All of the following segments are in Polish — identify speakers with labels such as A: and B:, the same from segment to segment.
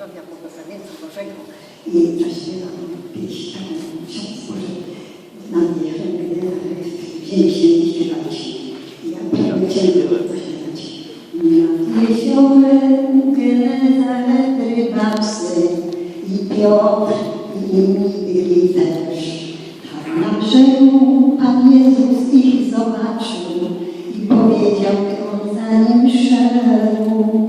A: zdrowia, błogosławieństwa Bożego i zaśpiewam pieśń taką ksiądz Boże na mnie rękę, pięknie śpiewaliśmy. Ja prawie cię zaśpiewać. Nad jeziorem Genezaret babsy i Piotr i inni byli też. Tam na brzegu Pan Jezus ich zobaczył i powiedział, gdy on za nim szedł.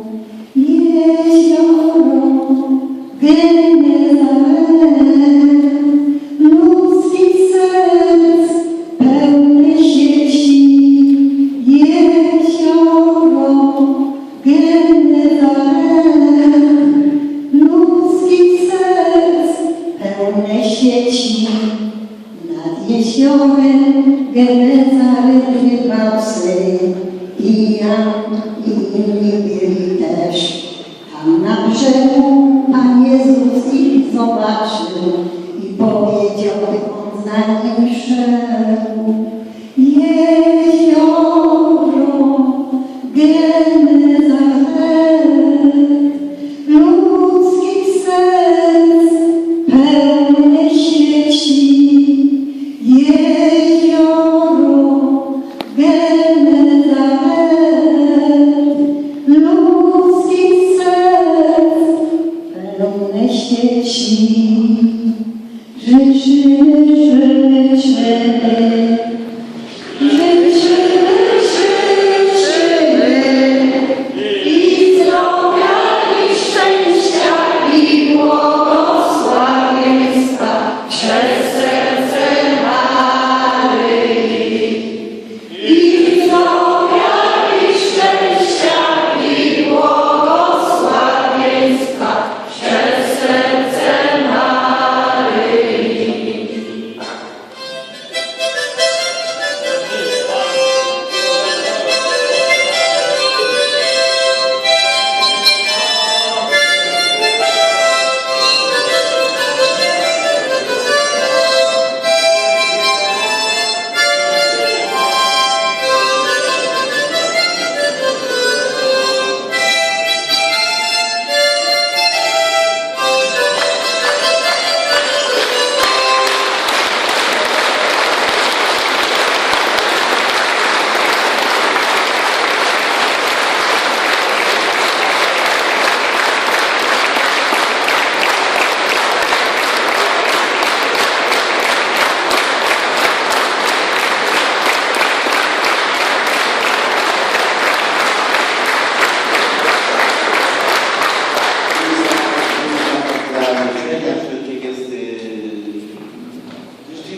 A: Sieci. Nad jeziorem Genezaret rybał syn i Jan i inni byli też. Tam na brzegu i szczęścia, i błogosławieństwa przez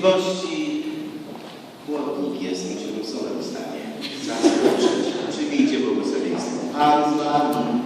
B: życzliwości. Płotnik jest w przymusowym stanie. Przyjmijcie błogosławieństwo. Pan z wami.